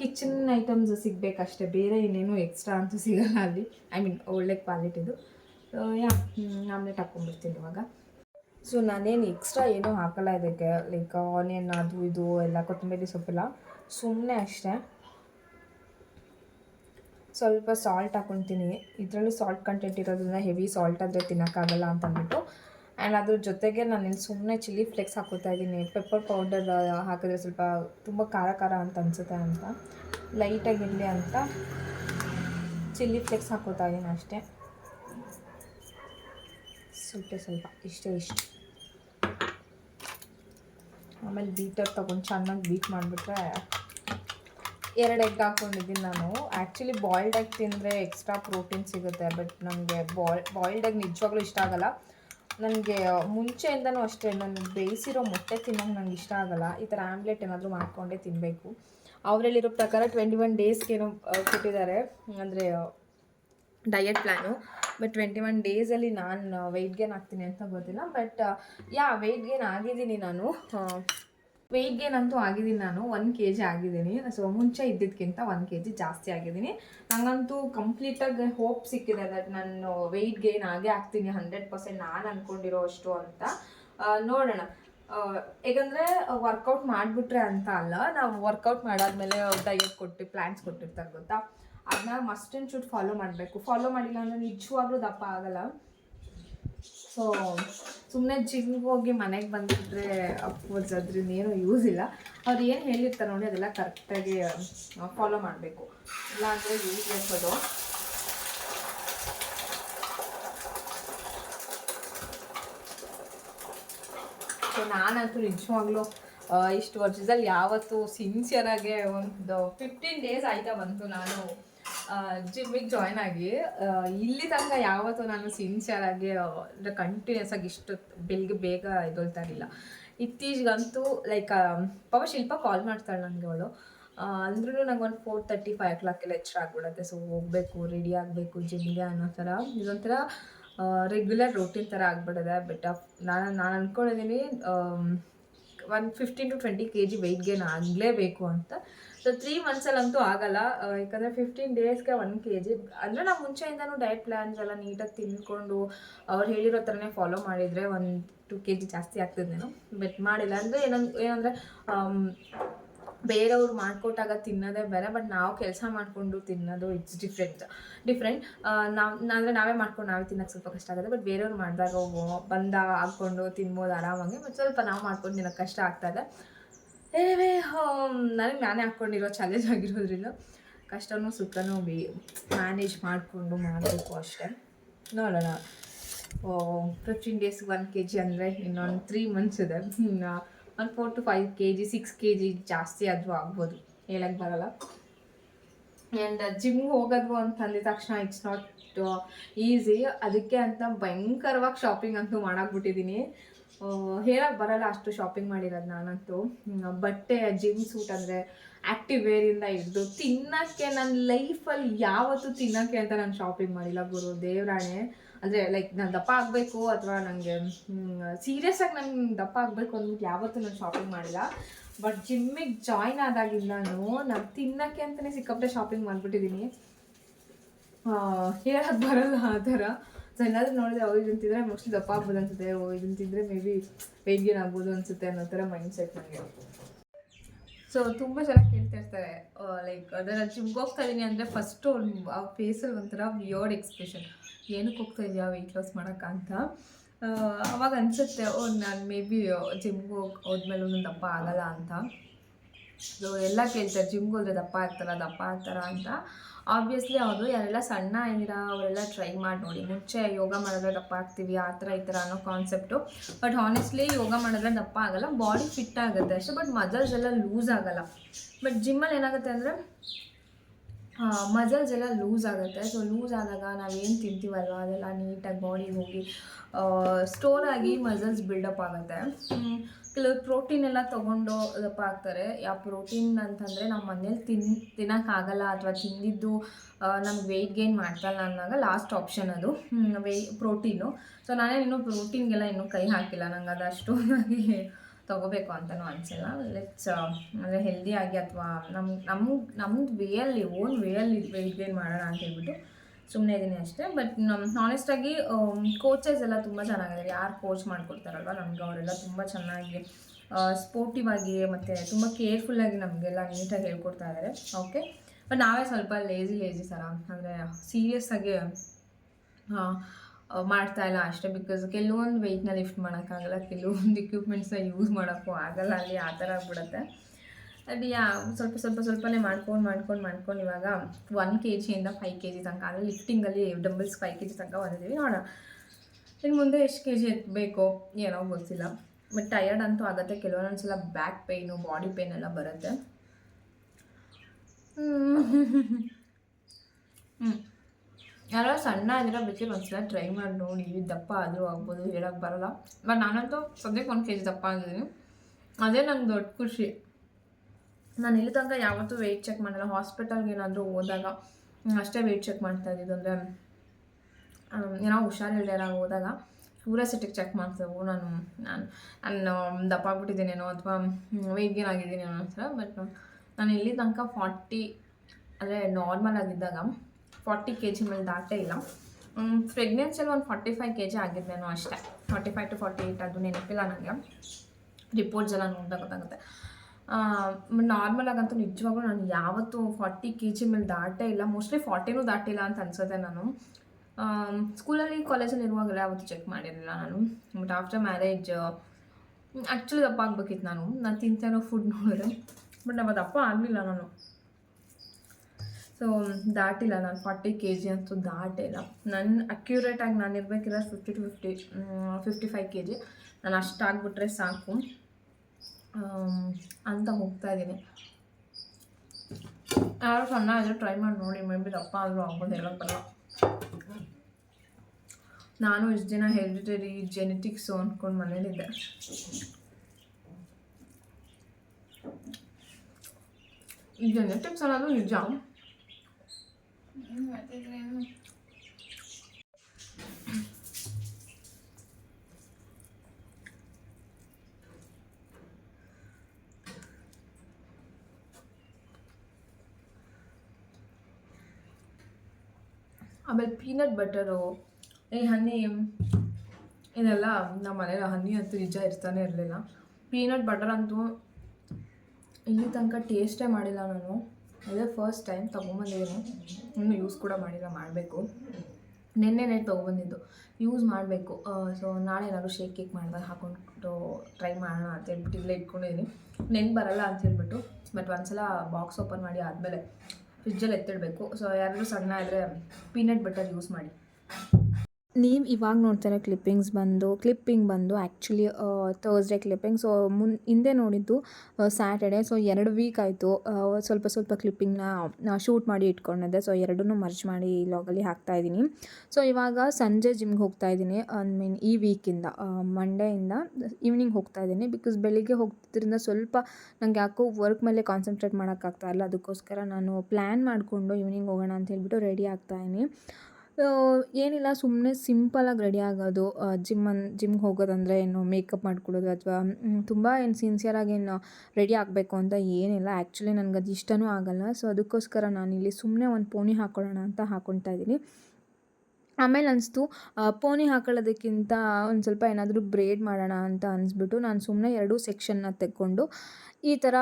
ಕಿಚನ್ ಐಟಮ್ಸ್ ಸಿಗಬೇಕಷ್ಟೇ. ಬೇರೆ ಇನ್ನೇನು ಎಕ್ಸ್ಟ್ರಾ ಅಂತೂ ಸಿಗಲ್ಲ ಅಲ್ಲಿ. ಐ ಮೀನ್ ಒಳ್ಳೆ ಕ್ವಾಲಿಟಿದು ಯಾ ಆಮ್ಲೆಟ್ ಹಾಕ್ಕೊಂಡ್ಬಿಡ್ತೀನಿ ಇವಾಗ. ಸೊ ನಾನೇನು ಎಕ್ಸ್ಟ್ರಾ ಏನೂ ಹಾಕಲ್ಲ ಇದಕ್ಕೆ. ಲೈಕ್ ಆನಿಯನ್ ಅದು ಇದು ಎಲ್ಲ, ಕೊತ್ತಂಬರಿ ಸೊಪ್ಪೆಲ್ಲ ಸುಮ್ಮನೆ ಅಷ್ಟೇ. ಸ್ವಲ್ಪ ಸಾಲ್ಟ್ ಹಾಕೊತೀನಿ. ಇದರಲ್ಲೂ ಸಾಲ್ಟ್ ಕಂಟೆಂಟ್ ಇರೋದ್ರಿಂದ ಹೆವಿ ಸಾಲ್ಟ್ ಆದರೆ ತಿನ್ನೋಕ್ಕಾಗಲ್ಲ ಅಂತ ಅಂದ್ಬಿಟ್ಟು ಆ್ಯಂಡ್ ಅದ್ರ ಜೊತೆಗೆ ನಾನು ಸುಮ್ಮನೆ ಚಿಲ್ಲಿ ಫ್ಲೇಕ್ಸ್ ಹಾಕೋತಾ ಇದ್ದೀನಿ. ಪೆಪ್ಪರ್ ಪೌಡರ್ ಹಾಕಿದ್ರೆ ಸ್ವಲ್ಪ ತುಂಬ ಖಾರ ಖಾರ ಅಂತ ಅನಿಸುತ್ತೆ ಅಂತ. ಲೈಟಾಗಿರಲಿ ಅಂತ ಚಿಲ್ಲಿ ಫ್ಲೇಕ್ಸ್ ಹಾಕೋತಾ ಇದ್ದೀನಿ ಅಷ್ಟೇ. ಸ್ವಲ್ಪ ಸ್ವಲ್ಪ, ಇಷ್ಟೇ, ಇಷ್ಟು. ಆಮೇಲೆ ಬೀಟರ್ ತೊಗೊಂಡು ಚೆನ್ನಾಗಿ ಬೀಟ್ ಮಾಡಿಬಿಟ್ರೆ ಎರಡು ಎಗ್ ಹಾಕ್ಕೊಂಡಿದ್ದೀನಿ ನಾನು. ಆ್ಯಕ್ಚುಲಿ ಬಾಯ್ಲ್ಡ್ ಎಗ್ ತಿಂದರೆ ಎಕ್ಸ್ಟ್ರಾ ಪ್ರೋಟೀನ್ ಸಿಗುತ್ತೆ ಬಟ್ ನನಗೆ ಬಾಯ್ ಬಾಯ್ಲ್ಡ್ ಎಗ್ ನಿಜವಾಗ್ಲೂ ಇಷ್ಟ ಆಗಲ್ಲ. ನನಗೆ ಮುಂಚೆಯಿಂದನೂ ಅಷ್ಟೇ ನಾನು ಬೇಯಿಸಿರೋ ಮೊಟ್ಟೆ ತಿನ್ನೋಕೆ ನಂಗೆ ಇಷ್ಟ ಆಗಲ್ಲ. ಈ ಥರ ಆಮ್ಲೆಟ್ ಏನಾದರೂ ಮಾಡ್ಕೊಂಡೇ ತಿನ್ನಬೇಕು ಅವರಲ್ಲಿರೋ ಪ್ರಕಾರ ಟ್ವೆಂಟಿ ಒನ್ ಡೇಸ್ಗೇನೋ ಕೊಟ್ಟಿದ್ದಾರೆ. ಅಂದರೆ diet plan but twenty one ಡೇಸಲ್ಲಿ ನಾನು ವೆಯ್ಟ್ ಗೇನ್ ಆಗ್ತೀನಿ ಅಂತ ಗೊತ್ತಿಲ್ಲ. ಬಟ್ ಯಾ ವೆಯ್ಟ್ ಗೇನ್ ಆಗಿದ್ದೀನಿ ನಾನು. ವೆಯ್ಟ್ ಗೇನ್ ಅಂತೂ ಆಗಿದ್ದೀನಿ ನಾನು ಒನ್ ಕೆ ಜಿ ಆಗಿದ್ದೀನಿ. ಸೊ ಮುಂಚೆ ಇದ್ದಿದ್ದಕ್ಕಿಂತ ಒನ್ ಕೆ ಜಿ ಜಾಸ್ತಿ ಆಗಿದ್ದೀನಿ. ನನಗಂತೂ ಕಂಪ್ಲೀಟಾಗಿ ಹೋಪ್ ಸಿಕ್ಕಿದೆ ದಟ್ ನಾನು ವೆಯ್ಟ್ ಗೇನ್ ಆಗೇ ಆಗ್ತೀನಿ ಹಂಡ್ರೆಡ್ ಪರ್ಸೆಂಟ್ ನಾನು ಅಂದ್ಕೊಂಡಿರೋ ಅಷ್ಟು ಅಂತ. ನೋಡೋಣ. ಏಕೆಂದರೆ ವರ್ಕೌಟ್ ಮಾಡಿಬಿಟ್ರೆ ಅಂತ ಅಲ್ಲ, ನಾವು ವರ್ಕೌಟ್ ಮಾಡಾದ್ಮೇಲೆ ಡಯಟ್ ಕೊಟ್ಟು ಪ್ಲ್ಯಾನ್ಸ್ ಕೊಟ್ಟಿರ್ತಾರೆ ಗೊತ್ತಾ? ಅದನ್ನ ಮಸ್ಟ್ ಆ್ಯಂಡ್ ಶುಡ್ ಫಾಲೋ ಮಾಡಬೇಕು. ಫಾಲೋ ಮಾಡಿಲ್ಲ ಅಂದರೆ ನಿಜವಾಗ್ಲೂ ದಪ್ಪ ಆಗಲ್ಲ. ಸೊ ಸುಮ್ಮನೆ ಜಿಮ್ಗೆ ಹೋಗಿ ಮನೆಗೆ ಬಂದಿದ್ರೆ ಅಫ್ಕೋರ್ಸ್ ಅದ್ರಿಂದ ಏನೂ ಯೂಸ್ ಇಲ್ಲ. ಅವ್ರು ಏನು ಹೇಳಿರ್ತಾರೆ ನೋಡಿ, ಅದೆಲ್ಲ ಕರೆಕ್ಟಾಗಿ ಫಾಲೋ ಮಾಡಬೇಕು. ಇಲ್ಲ ಅಂದರೆ ಯೂಸ್ ಅದು ಸೊ, ನಾನಂತೂ ನಿಜವಾಗ್ಲೂ ಇಷ್ಟು ವರ್ಷದಲ್ಲಿ ಯಾವತ್ತು ಸಿನ್ಸಿಯರಾಗೆ ಒಂದು ಫಿಫ್ಟೀನ್ ಡೇಸ್ ಆಯಿತಾ ಬಂತು ನಾನು. ಜಿಮ್ಮಿಗೆ ಜಾಯ್ನ್ ಆಗಿ ಇಲ್ಲಿ ತನಕ ಯಾವತ್ತೂ ನಾನು ಸಿನ್ಸಿಯರಾಗಿ ಅಂದರೆ ಕಂಟಿನ್ಯೂಸ್ ಆಗಿ ಇಷ್ಟು ಬೆಳಿಗ್ಗೆ ಬೇಗ ಇದೊಳ್ತಾ ಇರಲಿಲ್ಲ. ಇತ್ತೀಚೆಗಂತೂ ಲೈಕ್ ಪವ ಶಿಲ್ಪ ಕಾಲ್ ಮಾಡ್ತಾಳೆ ನನಗೆ ಅವಳು. ಅಂದ್ರೂ ನಂಗೆ ಒಂದು ಫೋರ್ ತರ್ಟಿ ಫೈವ್ ಓ ಕ್ಲಾಕೆಲ್ಲ ಎಚ್ಚರ ಆಗ್ಬಿಡುತ್ತೆ. ಸೊ ಹೋಗಬೇಕು ರೆಡಿ ಆಗಬೇಕು, ಜಿಮ್ಗೆ ಅನ್ನೋ ಥರ. ಇದೊಂಥರ ರೆಗ್ಯುಲರ್ ರೂಟೀನ್ ಥರ ಆಗ್ಬಿಡದೆ ಬಟ್ ನಾನು ನಾನು ಅಂದ್ಕೊಂಡಿದ್ದೀನಿ one fifteen to twenty K G weight gain ಆಗಲೇಬೇಕು ಅಂತ. ಸೊ ತ್ರೀ ಮಂತ್ಸಲ್ಲಂತೂ ಆಗಲ್ಲ. ಯಾಕಂದ್ರೆ ಫಿಫ್ಟೀನ್ ಡೇಸ್ಗೆ ಒನ್ ಕೆ ಜಿ ಅಂದರೆ ನಾವು ಮುಂಚೆಯಿಂದನೂ ಡಯಟ್ ಪ್ಲ್ಯಾನ್ಸ್ ಎಲ್ಲ ನೀಟಾಗಿ ತಿನ್ಕೊಂಡು, ಅವ್ರು ಹೇಳಿರೋ ಥರನೇ ಫಾಲೋ ಮಾಡಿದರೆ ಒಂದು ಟು ಕೆ ಜಿ ಜಾಸ್ತಿ ಆಗ್ತಿದ್ದೇನೋ ಬಟ್ ಮಾಡಿಲ್ಲ. ಅಂದರೆ ಏನಂದ್ರೆ ಏನಂದರೆ ಬೇರೆಯವ್ರು ಮಾಡಿಕೊಟ್ಟಾಗ ತಿನ್ನೋದೇ ಬೇರೆ ಬಟ್ ನಾವು ಕೆಲಸ ಮಾಡಿಕೊಂಡು ತಿನ್ನೋದು ಇಟ್ಸ್ ಡಿಫ್ರೆಂಟ್ ಡಿಫ್ರೆಂಟ್ ನಾವು ಅಂದರೆ ನಾವೇ ಮಾಡ್ಕೊಂಡು ನಾವೇ ತಿನ್ನೋಕೆ ಸ್ವಲ್ಪ ಕಷ್ಟ ಆಗುತ್ತೆ. ಬಟ್ ಬೇರೆಯವ್ರು ಮಾಡಿದಾಗ ಬಂದಾಗ ಹಾಕ್ಕೊಂಡು ತಿನ್ಬೋದು ಆರಾಮಾಗಿ. ಮತ್ತು ಸ್ವಲ್ಪ ನಾವು ಮಾಡ್ಕೊಂಡು ತಿನ್ನೋಕ್ಕೆ ಕಷ್ಟ ಆಗ್ತದೆ ಏನೇ ನನಗೆ ನಾನೇ ಹಾಕ್ಕೊಂಡಿರೋ ಚಾಲೆಂಜ್ ಆಗಿರೋದ್ರಿಂದ ಕಷ್ಟನೂ ಸುಖನೂ ಮ್ಯಾನೇಜ್ ಮಾಡಿಕೊಂಡು ಮಾಡಬೇಕು ಅಷ್ಟೇ. ನೋಡೋಣ. Fifteen days one K G ಅಂದರೆ ಇನ್ನೊಂದು ತ್ರೀ ಮಂತ್ಸ್ ಇದೆ. ಒಂದು four to five K G six K G ಜಾಸ್ತಿ ಆದರೂ ಆಗ್ಬೋದು. ಹೇಳಕ್ಕೆ ಬರಲ್ಲ. ಆ್ಯಂಡ್ ಜಿಮ್ಗೆ ಹೋಗೋದು ಅಂತ ಅಂದಿದ ತಕ್ಷಣ ಇಟ್ಸ್ ನಾಟ್ ಈಸಿ ಅದಕ್ಕೆ ಅಂತ ಭಯಂಕರವಾಗಿ ಶಾಪಿಂಗ್ ಅಂತೂ ಮಾಡಾಕ್ಬಿಟ್ಟಿದ್ದೀನಿ ಹೇಳಕ್ಕೆ ಬರಲ್ಲ, ಅಷ್ಟು ಶಾಪಿಂಗ್ ಮಾಡಿರೋದು ನಾನಂತೂ. ಬಟ್ಟೆ ಜಿಮ್ ಸೂಟ್ ಅಂದರೆ ಆ್ಯಕ್ಟಿವ್ ವೇರಿಂದ ಹಿಡಿದು ತಿನ್ನೋಕ್ಕೆ ನನ್ನ ಲೈಫಲ್ಲಿ ಯಾವತ್ತೂ ತಿನ್ನೋಕ್ಕೆ ಅಂತ ನಾನು ಶಾಪಿಂಗ್ ಮಾಡಿಲ್ಲ ಗುರು, ದೇವರಾಣೆ. ಅಂದರೆ ಲೈಕ್ ನಾನು ದಪ್ಪ ಆಗಬೇಕು ಅಥವಾ ನನಗೆ ಸೀರಿಯಸ್ ಆಗಿ ನಂಗೆ ದಪ್ಪ ಆಗಬೇಕು ಅಂದ್ಬಿಟ್ಟು ಯಾವತ್ತೂ ನಾನು ಶಾಪಿಂಗ್ ಮಾಡಿಲ್ಲ. ಬಟ್ ಜಿಮ್ಮಿಗೆ ಜಾಯ್ನ್ ಆದಾಗಿಂದನೂ ನಾನು ತಿನ್ನೋಕ್ಕೆ ಅಂತಲೇ ಸಿಕ್ಕಾಪಟ್ಟೆ ಶಾಪಿಂಗ್ ಮಾಡಿಬಿಟ್ಟಿದ್ದೀನಿ ಹೇಳಕ್ಕೆ ಬರಲ್ಲ ಆ ಥರ. ಸೊ ಏನಾದರೂ ನೋಡಿದ್ರೆ ಅವ್ರು ಇದನ್ನು ತಿಂದರೆ ಮೋಸ್ಟ್ಲಿ ದಪ್ಪ ಆಗ್ಬೋದು ಅನ್ಸುತ್ತೆ. ಓ ಇದನ್ನು ತಿಂದರೆ ಮೇ ಬಿ ವೆಯ್ಟ್ ಗೇನ್ ಆಗ್ಬೋದು ಅನ್ಸುತ್ತೆ ಅನ್ನೋ ಥರ ಮೈಂಡ್ ಸೆಟ್ ನನಗೆ ಸೊ ತುಂಬ ಜನ ಕೇಳ್ತಾ ಇರ್ತಾರೆ. ಲೈಕ್ ಅದರ ಜಿಮ್ಗೆ ಹೋಗ್ತಾ ಇದ್ದೀನಿ ಅಂದರೆ ಫಸ್ಟು ಆ ಫೇಸಲ್ಲಿ ಒಂಥರ ವಿಯರ್ಡ್ ಎಕ್ಸ್ಪ್ರೆಷನ್ ಏನಕ್ಕೆ ಹೋಗ್ತಾ ಇದೆಯಾ? ವೆಯ್ಟ್ ಲಾಸ್ ಮಾಡೋಕ್ಕಂತ ಅವಾಗ ಅನಿಸುತ್ತೆ, ಓ, ನಾನು ಮೇ ಬಿ ಜಿಮ್ಗೆ ಹೋಗಿ, ಹೋದ್ಮೇಲೆ ಒಂದು ದಪ್ಪ ಆಗಲ್ಲ ಅಂತ. ಸೊ ಎಲ್ಲ ಕೇಳ್ತಾರೆ ಜಿಮ್ಗೆ ಹೋದ್ರೆ ದಪ್ಪ ಆಗ್ತಾರ? ದಪ್ಪ ಆಗ್ತಾರ? ಅಂತ. ಆಬ್ವಿಯಸ್ಲಿ ಅವರು ಯಾರೆಲ್ಲ ಸಣ್ಣ ಇದ್ದೀರಾ ಅವರೆಲ್ಲ ಟ್ರೈ ಮಾಡಿ ನೋಡಿ. ಮುಂಚೆ ಯೋಗ ಮಾಡಿದ್ರೆ ದಪ್ಪ ಆಗ್ತೀವಿ, ಆ ಥರ ಈ ಥರ ಅನ್ನೋ ಕಾನ್ಸೆಪ್ಟು ಬಟ್ ಹಾನೆಸ್ಟ್ಲಿ ಯೋಗ ಮಾಡಿದ್ರೆ ದಪ್ಪ ಆಗಲ್ಲ. ಬಾಡಿ ಫಿಟ್ ಆಗುತ್ತೆ ಅಷ್ಟೇ ಬಟ್ ಮಜಲ್ಸ್ ಎಲ್ಲ ಲೂಸ್ ಆಗಲ್ಲ. ಬಟ್ ಜಿಮ್ಮಲ್ಲಿ ಏನಾಗುತ್ತೆ ಅಂದರೆ ಮಜಲ್ಸ್ ಎಲ್ಲ ಲೂಸ್ ಆಗುತ್ತೆ. ಸೊ ಲೂಸ್ ಆದಾಗ ನಾವೇನು ತಿಂತೀವಲ್ವ? ಅದೆಲ್ಲ ನೀಟಾಗಿ ಬಾಡಿಗೆ ಹೋಗಿ ಸ್ಟೋರ್ ಆಗಿ ಮಸಲ್ಸ್ ಬಿಲ್ಡಪ್ ಆಗುತ್ತೆ. ಕೆಲವ್ರು ಪ್ರೋಟೀನ್ ಎಲ್ಲ ತೊಗೊಂಡು ಆಗ್ತಾರೆ ಯಾವ ಪ್ರೋಟೀನ್ ಅಂತಂದರೆ ನಮ್ಮ ಮನೇಲಿ ತಿನ್ ತಿನ್ನೋಕ್ಕಾಗಲ್ಲ ಅಥವಾ ತಿಂದಿದ್ದು ನಮ್ಗೆ ವೆಯ್ಟ್ ಗೇನ್ ಮಾಡ್ತಲ್ಲ ಅನ್ನೋವಾಗ ಲಾಸ್ಟ್ ಆಪ್ಷನ್ ಅದು. ವೆಯ್ ಪ್ರೋಟೀನು ಸೊ ನಾನೇನು ಇನ್ನೂ ಪ್ರೋಟೀನ್ಗೆಲ್ಲ ಇನ್ನೂ ಕೈ ಹಾಕಿಲ್ಲ. ನಂಗೆ ಅದು ಅಷ್ಟೊಂದಾಗಿ ತಗೋಬೇಕು ಅಂತಲೂ ಅನಿಸಿಲ್ಲ. ಲೆಟ್ಸ್ ಅಂದರೆ ಹೆಲ್ದಿಯಾಗಿ ಅಥವಾ ನಮ್ಮ ನಮ್ಮ ನಮ್ಮದು ವೇಯಲ್ಲಿ ಓನ್ ವೇಯಲ್ಲಿ ವೆಯ್ಟ್ ಗೇನ್ ಮಾಡೋಣ ಅಂತ ಹೇಳ್ಬಿಟ್ಟು ಸುಮ್ಮನೆ ಇದ್ದೀನಿ ಅಷ್ಟೇ. ಬಟ್ ನಮ್ಮ ಹಾನೆಸ್ಟಾಗಿ ಕೋಚಸ್ ಎಲ್ಲ ತುಂಬ ಚೆನ್ನಾಗಿದ್ದಾರೆ ಯಾರು ಕೋಚ್ ಮಾಡ್ಕೊಡ್ತಾರಲ್ವ ನಮ್ಗೆ? ಅವರೆಲ್ಲ ತುಂಬ ಚೆನ್ನಾಗಿ ಸ್ಪೋರ್ಟಿವ್ ಆಗಿ ಮತ್ತು ತುಂಬ ಕೇರ್ಫುಲ್ಲಾಗಿ ನಮಗೆಲ್ಲ ನೀಟಾಗಿ ಹೇಳ್ಕೊಡ್ತಾ ಇದ್ದಾರೆ ಓಕೆ ಬಟ್ ನಾವೇ ಸ್ವಲ್ಪ ಲೇಜಿ ಲೇಜಿ ಸರ. ಅಂದರೆ ಸೀರಿಯಸ್ ಆಗಿ ಮಾಡ್ತಾ ಇಲ್ಲ ಅಷ್ಟೇ ಬಿಕಾಸ್ ಕೆಲವೊಂದು ವೆಯ್ಟ್ನ ಲಿಫ್ಟ್ ಮಾಡೋಕ್ಕಾಗಲ್ಲ, ಕೆಲವೊಂದು ಇಕ್ವಿಪ್ಮೆಂಟ್ಸ್ನ ಯೂಸ್ ಮಾಡೋಕ್ಕೂ ಆಗಲ್ಲ ಅಲ್ಲಿ ಆ ಥರ ಆಗ್ಬಿಡುತ್ತೆ. ಅದು ಯಾ ಸ್ವಲ್ಪ ಸ್ವಲ್ಪ ಸ್ವಲ್ಪನೇ ಮಾಡ್ಕೊಂಡು ಮಾಡ್ಕೊಂಡು ಮಾಡ್ಕೊಂಡು ಇವಾಗ ಒನ್ ಕೆ ಜಿಯಿಂದ ಫೈವ್ ಕೆ ಜಿ ತನಕ, ಅಂದರೆ ಲಿಫ್ಟಿಂಗಲ್ಲಿ ಡಂಬಲ್ಸ್ ಫೈವ್ ಕೆ ಜಿ ತನಕ ಬಂದಿದ್ದೀವಿ ನೋಡೋಣ. ಇನ್ನು ಮುಂದೆ ಎಷ್ಟು ಕೆ ಜಿ ಎತ್ತಬೇಕೋ ಏನೋ ಗೊತ್ತಿಲ್ಲ. ಬಟ್ ಟಯರ್ಡ್ ಅಂತೂ ಆಗುತ್ತೆ ಕೆಲವೊಂದೊಂದು ಸಲ ಬ್ಯಾಕ್ ಪೇಯ್ನು ಬಾಡಿ ಪೇಯ್ನ್ ಎಲ್ಲ ಬರುತ್ತೆ. ಹ್ಞೂ ಯಾರೋ ಸಣ್ಣ ಇದ್ರೆ ಬೇಕಿದ್ರೆ ಒಂದ್ಸಲ ಟ್ರೈ ಮಾಡಿ ನೋಡಿ ದಪ್ಪ ಆದರೂ ಆಗ್ಬೋದು ಹೇಳಕ್ಕೆ ಬರಲ್ಲ. ಬಟ್ ನಾನಂತೂ ಸದ್ಯಕ್ಕೆ ಒಂದು ಕೆ ಜಿ ದಪ್ಪ ಆಗಿದ್ದೀನಿ. ಅದೇ ನಂಗೆ ದೊಡ್ಡ ಖುಷಿ. ನಾನು ಇಲ್ಲಿ ತನಕ ಯಾವತ್ತೂ ವೆಯ್ಟ್ ಚೆಕ್ ಮಾಡಲ್ಲ. ಹಾಸ್ಪಿಟಲ್ಗೆ ಏನಾದರೂ ಹೋದಾಗ ಅಷ್ಟೇ ವೆಯ್ಟ್ ಚೆಕ್ ಮಾಡ್ತಾ ಇದ್ದಿದ್ದು. ಅಂದರೆ ಏನೋ ಹುಷಾರ್ ಎಲ್ಲ ಹೋದಾಗ ಕ್ಯೂರಿಯಾಸಿಟಿಗೆ ಚೆಕ್ ಮಾಡ್ತೇವೆ. ನಾನು ನಾನು ನಾನು ದಪ್ಪ ಆಗ್ಬಿಟ್ಟಿದ್ದೀನೇನೋ ಅಥವಾ ವೆಯ್ಟ್ ಗೇನ್ ಆಗಿದ್ದೀನೇನೋ ಅಂತ. ಬಟ್ ನಾನು ಇಲ್ಲಿ ತನಕ ಫಾರ್ಟಿ ಅಂದರೆ ನಾರ್ಮಲ್ ಆಗಿದ್ದಾಗ ಫಾರ್ಟಿ ಕೆ ಜಿ ಮೇಲೆ ದಾಟೇ ಇಲ್ಲ. ಪ್ರೆಗ್ನೆನ್ಸಿಯಲ್ಲಿ ಒಂದು ಫಾರ್ಟಿ ಫೈವ್ ಕೆ ಜಿ ಆಗಿದ್ದೇನೋ ಅಷ್ಟೇ. Forty five to forty eight ಅದು ನೆನಪಿಲ್ಲ ನನಗೆ ರಿಪೋರ್ಟ್ಸ್ ಎಲ್ಲ ನೋಡಿದಾಗ ಗೊತ್ತಾಗುತ್ತೆ. ನಾರ್ಮಲ್ ಆಗಂತೂ ನಿಜವಾಗ್ಲೂ ನಾನು ಯಾವತ್ತೂ ಫಾರ್ಟಿ ಕೆ ಜಿ ಮೇಲೆ ದಾಟೇ ಇಲ್ಲ. ಮೋಸ್ಟ್ಲಿ ಫಾರ್ಟಿನೂ ದಾಟಿಲ್ಲ ಅಂತ ಅನ್ಸುತ್ತೆ ನಾನು. ಸ್ಕೂಲಲ್ಲಿ ಕಾಲೇಜಲ್ಲಿ ಇರುವಾಗೆಲ್ಲ ಯಾವತ್ತೂ ಚೆಕ್ ಮಾಡಿರಲಿಲ್ಲ ನಾನು. ಬಟ್ ಆಫ್ಟರ್ ಮ್ಯಾರೇಜ್ ಆ್ಯಕ್ಚುಲಿ ದಪ್ಪ ಆಗ್ಬೇಕಿತ್ತು ನಾನು. ನಾನು ತಿಂತಾರೋ ಫುಡ್ ನೋಡಿದ್ರೆ. ಬಟ್ ನಾವು ದಪ್ಪ ಆಗಲಿಲ್ಲ ನಾನು. ಸೊ ದಾಟಿಲ್ಲ ನಾನು ಫಾರ್ಟಿ ಕೆ ಜಿ ಅಂತೂ ದಾಟಿಲ್ಲ. ನನ್ನ ಅಕ್ಯುರೇಟಾಗಿ ನಾನು ಇರಬೇಕಿರೋ fifty to fifty fifty five K G ನಾನು ಅಷ್ಟು ಆಗಿಬಿಟ್ರೆ ಸಾಕು. ಅಂತ ಹೋಗ್ತಾ ಇದ್ದೀನಿ. ಯಾರು ಸಣ್ಣ ಆದರೆ ಟ್ರೈ ಮಾಡಿ ನೋಡಿ ಮೇ ಬಿ ದಪ್ಪ ಆದರೂ ಆಗ್ಬೋದು ಹೇಳೋಕ್ಕೆ ನಾನು ಇಷ್ಟು ದಿನ ಹೆರಿಡಿಟರಿ ಜೆನೆಟಿಕ್ಸು ಅಂದ್ಕೊಂಡು ಮನೇಲಿದ್ದೆ. ಜೆನೆಟಿಕ್ಸ್ ಅನ್ನೋದು ನಿಜ. ಆಮೇಲೆ ಪೀನಟ್ ಬಟರು ಈ ಹನಿ ಇದೆಲ್ಲ ನಮ್ಮ ಮನೇಲಿ ಹನಿ ಅಂತೂ ನಿಜ ಇರ್ತಾನೆ ಇರಲಿಲ್ಲ. ಪೀನಟ್ ಬಟರ್ ಅಂತೂ ಇಲ್ಲಿ ತನಕ ಟೇಸ್ಟೇ ಮಾಡಿಲ್ಲ ನಾನು. ಅದೇ ಫಸ್ಟ್ ಟೈಮ್ ತೊಗೊಂಬಂದಿದ್ದೀನಿ ಇನ್ನು ಯೂಸ್ ಕೂಡ ಮಾಡಿಲ್ಲ, ಮಾಡಬೇಕು. ನಿನ್ನೆ ನೈಟ್ ತೊಗೊಬಂದಿದ್ದು. ಯೂಸ್ ಮಾಡಬೇಕು. ಸೊ ನಾಳೆ ಏನಾದರೂ ಶೇಕ್ ಕೇಕ್ ಮಾಡಿದಾಗ ಹಾಕೊಂಡು ಟ್ರೈ ಮಾಡೋಣ ಅಂತ ಹೇಳ್ಬಿಟ್ಟು ಇಲ್ಲೇ ಇಟ್ಕೊಂಡಿದ್ದೀನಿ ನೆನ್ಪು ಬರಲ್ಲ ಅಂತ ಹೇಳ್ಬಿಟ್ಟು ಬಟ್ ಒಂದ್ಸಲ ಬಾಕ್ಸ್ ಓಪನ್ ಮಾಡಿ ಆದಮೇಲೆ ಫ್ರಿಜ್ಜಲ್ಲಿ ಎತ್ತಿಡಬೇಕು. ಸೊ ಯಾರಾದರೂ ಸಣ್ಣ ಆದರೆ ಪೀನಟ್ ಬಟರ್ ಯೂಸ್ ಮಾಡಿ. ನೀವು ಇವಾಗ ನೋಡ್ತಾರೆ ಕ್ಲಿಪ್ಪಿಂಗ್ಸ್ ಬಂದು ಕ್ಲಿಪ್ಪಿಂಗ್ ಬಂದು ಆ್ಯಕ್ಚುಲಿ ತರ್ಸ್ಡೇ ಕ್ಲಿಪ್ಪಿಂಗ್ ಸೊ ಮುನ್, ಹಿಂದೆ ನೋಡಿದ್ದು ಸ್ಯಾಟರ್ಡೆ ಸೊ ಎರಡು ವೀಕ್ ಆಯಿತು. ಸ್ವಲ್ಪ ಸ್ವಲ್ಪ ಕ್ಲಿಪ್ಪಿಂಗ್ನ ಶೂಟ್ ಮಾಡಿ ಇಟ್ಕೊಂಡಿದ್ದೆ. ಸೊ ಎರಡನ್ನೂ ಮರ್ಜ್ ಮಾಡಿ ಲಾಗಲ್ಲಿ ಹಾಕ್ತಾಯಿದ್ದೀನಿ ಸೊ ಇವಾಗ ಸಂಜೆ ಜಿಮ್ಗೆ ಹೋಗ್ತಾ ಇದ್ದೀನಿ. ಐ ಮೀನ್ ಈ ವೀಕಿಂದ ಮಂಡೆಯಿಂದ ಈವ್ನಿಂಗ್ ಹೋಗ್ತಾ ಇದ್ದೀನಿ. ಬಿಕಾಸ್ ಬೆಳಿಗ್ಗೆ ಹೋಗ್ತಿದ್ರಿಂದ ಸ್ವಲ್ಪ ನನಗೆ ಯಾಕೋ ವರ್ಕ್ ಮೇಲೆ ಕಾನ್ಸಂಟ್ರೇಟ್ ಮಾಡೋಕ್ಕಾಗ್ತಾ ಇಲ್ಲ. ಅದಕ್ಕೋಸ್ಕರ ನಾನು ಪ್ಲ್ಯಾನ್ ಮಾಡಿಕೊಂಡು ಈವ್ನಿಂಗ್ ಹೋಗೋಣ ಅಂತ ಹೇಳ್ಬಿಟ್ಟು ರೆಡಿ ಆಗ್ತಾಯಿದ್ದೀನಿ ಏನಿಲ್ಲ ಸುಮ್ಮನೆ ಸಿಂಪಲಾಗಿ ರೆಡಿ ಆಗೋದು. ಜಿಮ್ ಅನ್ ಜಿಮ್ಗೆ ಹೋಗೋದಂದರೆ ಏನು ಮೇಕಪ್ ಮಾಡ್ಕೊಳ್ಳೋದು ಅಥವಾ ತುಂಬ ಏನು ಸಿನ್ಸಿಯರಾಗಿ ಏನು ರೆಡಿ ಆಗಬೇಕು ಅಂತ ಏನಿಲ್ಲ. ಆ್ಯಕ್ಚುಲಿ ನನಗೆ ಅದು ಇಷ್ಟನೂ ಆಗಲ್ಲ. ಸೊ ಅದಕ್ಕೋಸ್ಕರ ನಾನಿಲ್ಲಿ ಸುಮ್ಮನೆ ಒಂದು ಪೋನಿ ಹಾಕೊಳ್ಳೋಣ ಅಂತ ಹಾಕ್ಕೊಳ್ತಾ ಇದ್ದೀನಿ. ಆಮೇಲೆ ಅನಿಸ್ತು ಪೋನಿ ಹಾಕೊಳ್ಳೋದಕ್ಕಿಂತ ಒಂದು ಸ್ವಲ್ಪ ಏನಾದರೂ ಬ್ರೇಡ್ ಮಾಡೋಣ ಅಂತ ಅನಿಸ್ಬಿಟ್ಟು ನಾನು ಸುಮ್ಮನೆ ಎರಡೂ ಸೆಕ್ಷನ್ನ ತೆಕ್ಕೊಂಡು ಈ ಥರ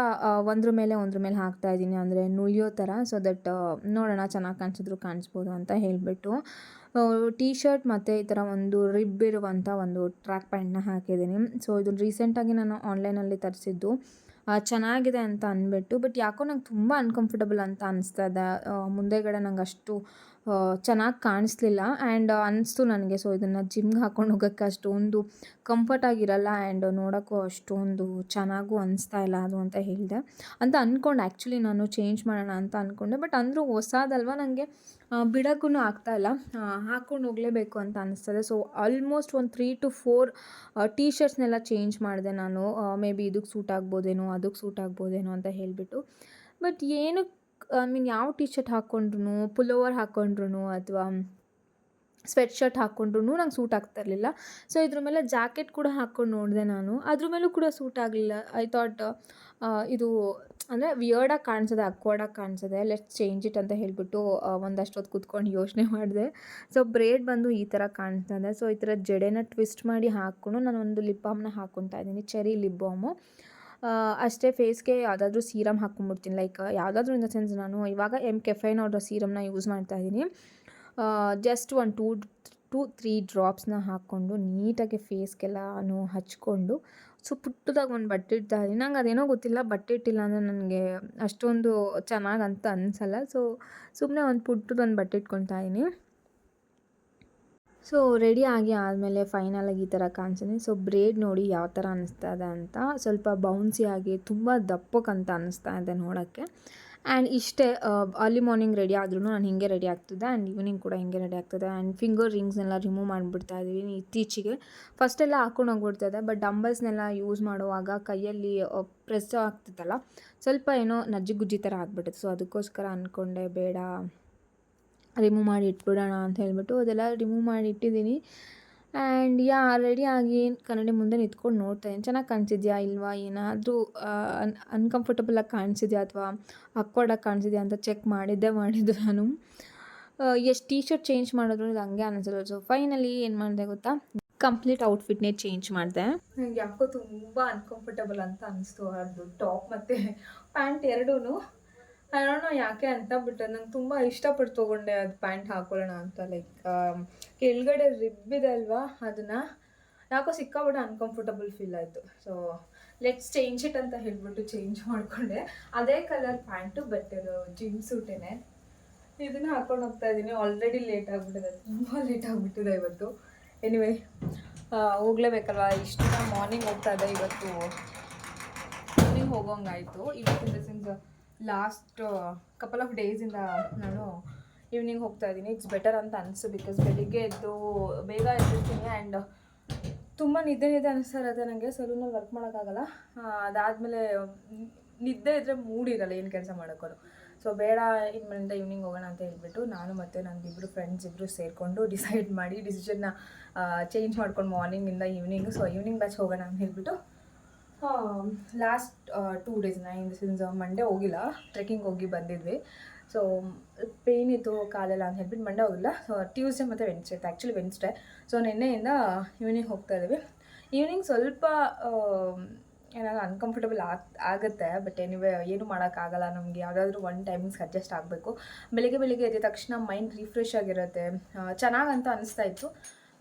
ಒಂದ್ರ ಮೇಲೆ ಒಂದ್ರ ಮೇಲೆ ಹಾಕ್ತಾ ಇದ್ದೀನಿ. ಅಂದರೆ ನುಳಿಯೋ ಥರ. ಸೊ ದಟ್ ನೋಡೋಣ ಚೆನ್ನಾಗಿ ಕಾಣಿಸಿದ್ರು ಕಾಣಿಸ್ಬೋದು ಅಂತ ಹೇಳಿಬಿಟ್ಟು ಟೀ ಶರ್ಟ್ ಮತ್ತು ಈ ಥರ ಒಂದು ರಿಬ್ ಇರುವಂಥ ಒಂದು ಟ್ರ್ಯಾಕ್ ಪ್ಯಾಂಟ್ನ ಹಾಕಿದ್ದೀನಿ. ಸೊ ಇದು ರೀಸೆಂಟಾಗಿ ನಾನು ಆನ್ಲೈನಲ್ಲಿ ತರಿಸಿದ್ದು. ಚೆನ್ನಾಗಿದೆ ಅಂತ ಅಂದ್ಬಿಟ್ಟು ಬಟ್ ಯಾಕೋ ನಂಗೆ ತುಂಬ ಅನ್ಕಂಫರ್ಟಬಲ್ ಅಂತ ಅನಿಸ್ತಾ ಇದೆ. ಮುಂದೆಗಡೆ ನಂಗೆ ಅಷ್ಟು ಚೆನ್ನಾಗಿ ಕಾಣಿಸ್ಲಿಲ್ಲ. ಆ್ಯಂಡ್ ಅನ್ನಿಸ್ತು ನನಗೆ. ಸೊ ಇದನ್ನು ಜಿಮ್ಗೆ ಹಾಕೊಂಡು ಹೋಗೋಕ್ಕೆ ಅಷ್ಟೊಂದು ಕಂಫರ್ಟಾಗಿರಲ್ಲ ಆ್ಯಂಡ್ ನೋಡೋಕ್ಕೂ ಅಷ್ಟೊಂದು ಚೆನ್ನಾಗೂ ಅನಿಸ್ತಾ ಇಲ್ಲ ಅದು ಅಂತ ಹೇಳಿದೆ. ಅಂತ ಅಂದ್ಕೊಂಡು ಆ್ಯಕ್ಚುಲಿ ನಾನು ಚೇಂಜ್ ಮಾಡೋಣ ಅಂತ ಅಂದ್ಕೊಂಡೆ ಬಟ್ ಅಂದರೂ ಹೊಸದಲ್ವ ನನಗೆ ಬಿಡೋಕ್ಕೂ ಇಲ್ಲ. ಹಾಕ್ಕೊಂಡು ಹೋಗಲೇಬೇಕು ಅಂತ ಅನಿಸ್ತದೆ. ಸೊ ಆಲ್ಮೋಸ್ಟ್ ಒಂದು ತ್ರೀ ಟು ಫೋರ್ ಟೀ ಶರ್ಟ್ಸ್ನೆಲ್ಲ ಚೇಂಜ್ ಮಾಡಿದೆ ನಾನು. ಮೇ ಬಿ ಇದಕ್ಕೆ ಸೂಟ್ ಆಗ್ಬೋದೇನೋ, ಅದಕ್ಕೆ ಸೂಟ್ ಆಗ್ಬೋದೇನೋ ಅಂತ ಹೇಳಿಬಿಟ್ಟು. ಬಟ್ ಏನಕ್ಕೆ ಐ ಮೀನ್ ಯಾವ ಟೀ ಶರ್ಟ್ ಹಾಕ್ಕೊಂಡ್ರು ಪುಲೋವರ್ ಹಾಕ್ಕೊಂಡ್ರು ಅಥವಾ ಸ್ವೆಟ್ ಶರ್ಟ್ ಹಾಕ್ಕೊಂಡ್ರು ನಂಗೆ ಸೂಟ್ ಆಗ್ತಾ ಇರಲಿಲ್ಲ. ಸೊ ಇದ್ರ ಮೇಲೆ ಜಾಕೆಟ್ ಕೂಡ ಹಾಕ್ಕೊಂಡು ನೋಡಿದೆ ನಾನು. ಅದ್ರ ಮೇಲೂ ಕೂಡ ಸೂಟ್ ಆಗಲಿಲ್ಲ. ಐ ಥಾಟ್ ಇದು ಅಂದರೆ ವಿಯರ್ಡಾಗಿ ಕಾಣಿಸದೆ ಅಕ್ವರ್ಡಾಗಿ ಕಾಣಿಸದೆ. ಲೆಟ್ಸ್ ಚೇಂಜ್ ಇಟ್ ಅಂತ ಹೇಳಿಬಿಟ್ಟು ಒಂದಷ್ಟು ಹೊತ್ತು ಕೂತ್ಕೊಂಡು ಯೋಚನೆ ಮಾಡಿದೆ. ಸೊ ಬ್ರೇಡ್ ಬಂದು ಈ ಥರ ಕಾಣಿಸ್ತಾ ಇದೆ. ಸೊ ಈ ಥರ ಜಡೆನ ಟ್ವಿಸ್ಟ್ ಮಾಡಿ ಹಾಕ್ಕೊಂಡು ನಾನು ಒಂದು ಲಿಪ್ ಬಾಮ್ನ ಹಾಕ್ಕೊತಾ ಇದ್ದೀನಿ. ಚೆರಿ ಲಿಪ್ ಬಾಮು ಅಷ್ಟೇ ಫೇಸ್ಗೆ ಯಾವುದಾದ್ರೂ ಸೀರಮ್ ಹಾಕ್ಕೊಂಬಿಡ್ತೀನಿ ಲೈಕ್ ಯಾವುದಾದ್ರೂ ಇನ್ ದ ಸೆನ್ಸ್ ನಾನು ಇವಾಗ ಎಂ ಕೆಫೈನ್ ಅವರ ಸೀರಮ್ನ ಯೂಸ್ ಮಾಡ್ತಾ ಇದ್ದೀನಿ. ಜಸ್ಟ್ ಒಂದು ಟೂ ಟೂ ತ್ರೀ ಡ್ರಾಪ್ಸ್ನ ಹಾಕ್ಕೊಂಡು ನೀಟಾಗಿ ಫೇಸ್ಗೆಲ್ಲನೂ ಹಚ್ಕೊಂಡು, ಸೊ ಪುಟ್ಟದಾಗಿ ಒಂದು ಬಟ್ಟೆ ಇಡ್ತಾ ಇದ್ದೀನಿ. ನಂಗೆ ಅದೇನೋ ಗೊತ್ತಿಲ್ಲ, ಬಟ್ಟೆ ಇಟ್ಟಿಲ್ಲ ಅಂದರೆ ನನಗೆ ಅಷ್ಟೊಂದು ಚೆನ್ನಾಗಂತ ಅನಿಸಲ್ಲ. ಸೊ ಸುಮ್ಮನೆ ಒಂದು ಪುಟ್ಟದೊಂದು ಬಟ್ಟೆ ಇಟ್ಕೊತಾ ಇದ್ದೀನಿ. ಸೊ ರೆಡಿ ಆಗಿ ಆದಮೇಲೆ ಫೈನಲಾಗಿ ಈ ಥರ ಕಾಣಿಸ್ತೀನಿ ಸೊ ಬ್ರೇಡ್ ನೋಡಿ ಯಾವ ಥರ ಅನ್ನಿಸ್ತಾ ಇದೆ ಅಂತ ಸ್ವಲ್ಪ ಬೌನ್ಸಿ ಆಗಿ ತುಂಬ ದಪ್ಪಕ್ಕಂತ ಅನ್ನಿಸ್ತಾ ಇದೆ ನೋಡೋಕ್ಕೆ. ಆ್ಯಂಡ್ ಇಷ್ಟೇ ಅರ್ಲಿ ಮಾರ್ನಿಂಗ್ ರೆಡಿ ಆದ್ರೂ ನಾನು ಹಿಂಗೆ ರೆಡಿ ಆಗ್ತಿದ್ದೆ ಆ್ಯಂಡ್ ಈವ್ನಿಂಗ್ ಕೂಡ ಹಿಂಗೆ ರೆಡಿ ಆಗ್ತದೆ. ಆ್ಯಂಡ್ ಫಿಂಗರ್ ರಿಂಗ್ಸ್ನೆಲ್ಲ ರಿಮೂವ್ ಮಾಡಿಬಿಡ್ತಾ ಇದ್ದೀವಿ ಇತ್ತೀಚೆಗೆ. ಫಸ್ಟೆಲ್ಲ ಹಾಕೊಂಡು ಹೋಗ್ಬಿಡ್ತದೆ ಬಟ್ ಡಂಬಲ್ಸ್ನೆಲ್ಲ ಯೂಸ್ ಮಾಡುವಾಗ ಕೈಯಲ್ಲಿ ಪ್ರೆಸ್ ಆಗ್ತಿತ್ತಲ್ಲ, ಸ್ವಲ್ಪ ಏನೋ ನಜ್ಜಿ ಗುಜ್ಜಿ ಥರ ಆಗ್ಬಿಟ್ಟಿತ್ತು. ಸೊ ಅದಕ್ಕೋಸ್ಕರ ಅಂದ್ಕೊಂಡೆ ಬೇಡ. ರಿಮೂವ್ ಮಾಡಿ ಇಟ್ಬಿಡೋಣ ಅಂತ ಹೇಳ್ಬಿಟ್ಟು ಅದೆಲ್ಲ ರಿಮೂವ್ ಮಾಡಿ ಇಟ್ಟಿದ್ದೀನಿ. ಆ್ಯಂಡ್ ಯಾ ಆಲ್ರೆಡಿ ಆಗಿ ಕನ್ನಡಿ ಮುಂದೆ ನಿಂತ್ಕೊಂಡು ನೋಡ್ತಾ ಇದ್ದೀನಿ. ಚೆನ್ನಾಗಿ ಕಾಣಿಸಿದ್ಯಾ ಇಲ್ವಾ, ಏನಾದರೂ ಅನ್ ಅನ್ಕಂಫರ್ಟಬಲಾಗಿ ಕಾಣಿಸಿದ್ಯಾ ಅಥವಾ ಅಕ್ವರ್ಡಾಗಿ ಕಾಣಿಸಿದ್ಯಾ ಅಂತ ಚೆಕ್ ಮಾಡಿದ್ದೆ, ಮಾಡಿದ್ದು ನಾನು. ಎಷ್ಟು ಟೀ ಶರ್ಟ್ ಚೇಂಜ್ ಮಾಡಿದ್ರು ಇದು ಹಂಗೆ ಅನಿಸಲ್ಲ. ಸೊ ಫೈನಲಿ ಏನು ಮಾಡಿದೆ ಗೊತ್ತಾ? ಕಂಪ್ಲೀಟ್ ಔಟ್ಫಿಟ್ನೇ ಚೇಂಜ್ ಮಾಡಿದೆ. ನನಗೆ ಯಾಕೋ ತುಂಬ ಅನ್ಕಂಫರ್ಟಬಲ್ ಅಂತ ಅನಿಸ್ತು. ಅದು ಟಾಪ್ ಮತ್ತು ಪ್ಯಾಂಟ್ ಎರಡೂ ಅಯ್ಯೋಣ ಯಾಕೆ ಅಂತ ಬಿಟ್ಟು ನಂಗೆ ತುಂಬ ಇಷ್ಟಪಟ್ಟು ತೊಗೊಂಡೆ ಅದು ಪ್ಯಾಂಟ್ ಹಾಕೊಳ್ಳೋಣ ಅಂತ ಲೈಕ್ ಕೆಳಗಡೆ ರಿಬ್ ಇದೆ ಅಲ್ವಾ ಅದನ್ನು ಯಾಕೋ ಸಿಕ್ಕಾಬಿಟ್ಟು ಅನ್ಕಂಫರ್ಟಬಲ್ ಫೀಲ್ ಆಯಿತು. ಸೊ ಲೆಟ್ಸ್ ಚೇಂಜ್ ಇಟ್ ಅಂತ ಹೇಳ್ಬಿಟ್ಟು ಚೇಂಜ್ ಮಾಡಿಕೊಂಡೆ. ಅದೇ ಕಲರ್ ಪ್ಯಾಂಟು ಬಟ್ ಇದು ಜಿಮ್ ಸೂಟೇನೆ ಇದನ್ನ ಹಾಕೊಂಡು ಹೋಗ್ತಾ ಇದ್ದೀನಿ ಆಲ್ರೆಡಿ ಲೇಟ್ ಆಗಿಬಿಟ್ಟಿದೆ. ತುಂಬ ಲೇಟ್ ಆಗಿಬಿಟ್ಟಿದೆ ಇವತ್ತು. ಎನಿವೆ ಹೋಗ್ಲೇಬೇಕಲ್ವಾ? ಇಷ್ಟು ಮಾರ್ನಿಂಗ್ ಹೋಗ್ತಾ ಇದೆ ಇವತ್ತು. ಮಾರ್ನಿಂಗ್ ಹೋಗೋಂಗಾಯಿತು. ಇವತ್ತಿನ ಸಿನ್ಸ್ ಲಾಸ್ಟ್ ಕಪಲ್ ಆಫ್ ಡೇಸಿಂದ ನಾನು ಈವ್ನಿಂಗ್ ಹೋಗ್ತಾ ಇದ್ದೀನಿ. ಇಟ್ಸ್ ಬೆಟರ್ ಅಂತ ಅನಿಸು ಬಿಕಾಸ್ ಬೆಳಿಗ್ಗೆ ಎದ್ದು ಬೇಗ ಎದ್ದಿರ್ತೀನಿ ಆ್ಯಂಡ್ ತುಂಬ ನಿದ್ದೆ ನಿದ್ದೆ ಅನಿಸ್ತಾ ನನಗೆ ಸಲೂನಲ್ಲಿ ವರ್ಕ್ ಮಾಡೋಕ್ಕಾಗಲ್ಲ ಅದಾದಮೇಲೆ ನಿದ್ದೆ ಇದ್ದರೆ ಮೂಡಿರಲ್ಲ ಏನು ಕೆಲಸ ಮಾಡೋಕ್ಕೂ ಸೊ ಬೇಡ ಇನ್ನು ಮನೆಯಿಂದ ಈವ್ನಿಂಗ್ ಹೋಗೋಣ ಅಂತ ಹೇಳ್ಬಿಟ್ಟು ನಾನು ಮತ್ತು ನನ್ನ ಇಬ್ಬರು ಫ್ರೆಂಡ್ಸ್ ಇಬ್ಬರು ಸೇರಿಕೊಂಡು ಡಿಸೈಡ್ ಮಾಡಿ ಡಿಸಿಷನ್ನ ಚೇಂಜ್ ಮಾಡ್ಕೊಂಡು ಮಾರ್ನಿಂಗಿಂದ ಈವ್ನಿಂಗು ಸೊ ಈವ್ನಿಂಗ್ ಬ್ಯಾಚ್ ಹೋಗೋಣ ಅಂತ ಹೇಳ್ಬಿಟ್ಟು last two days nine since Monday ಹೋಗಿಲ್ಲ. ಟ್ರೆಕ್ಕಿಂಗ್ ಹೋಗಿ ಬಂದಿದ್ವಿ. ಸೊ ಪೇಯ್ನ್ ಇತ್ತು ಕಾಲೆಲ್ಲ ಅಂತ ಹೇಳ್ಬಿಟ್ಟು ಮಂಡೇ ಹೋಗಿಲ್ಲ. ಸೊ ಟ್ಯೂಸ್ಡೇ ಮತ್ತು ವೆನ್ಸ್ಡೇ ಇತ್ತು. ಆ್ಯಕ್ಚುಲಿ ವೆನ್ಸ್ಡೇ ಸೊ ನಿನ್ನೆಯಿಂದ ಈವ್ನಿಂಗ್ ಹೋಗ್ತಾ ಇದ್ದೀವಿ ಈವ್ನಿಂಗ್ ಸ್ವಲ್ಪ ಏನಾದ್ರು ಅನ್ಕಂಫರ್ಟಬಲ್ ಆಗ್, ಆಗುತ್ತೆ. ಬಟ್ ಎನಿವೆ ಏನು ಮಾಡೋಕ್ಕಾಗಲ್ಲ ನಮಗೆ ಯಾವುದಾದ್ರೂ ಒನ್ ಟೈಮಿಂಗ್ಸ್ ಅಡ್ಜಸ್ಟ್ ಆಗಬೇಕು. ಬೆಳಿಗ್ಗೆ ಬೆಳಿಗ್ಗೆ ಎದ್ದ ತಕ್ಷಣ ಮೈಂಡ್ ರಿಫ್ರೆಶ್ ಆಗಿರುತ್ತೆ. ಚೆನ್ನಾಗಂತ ಅನಿಸ್ತಾ ಇತ್ತು.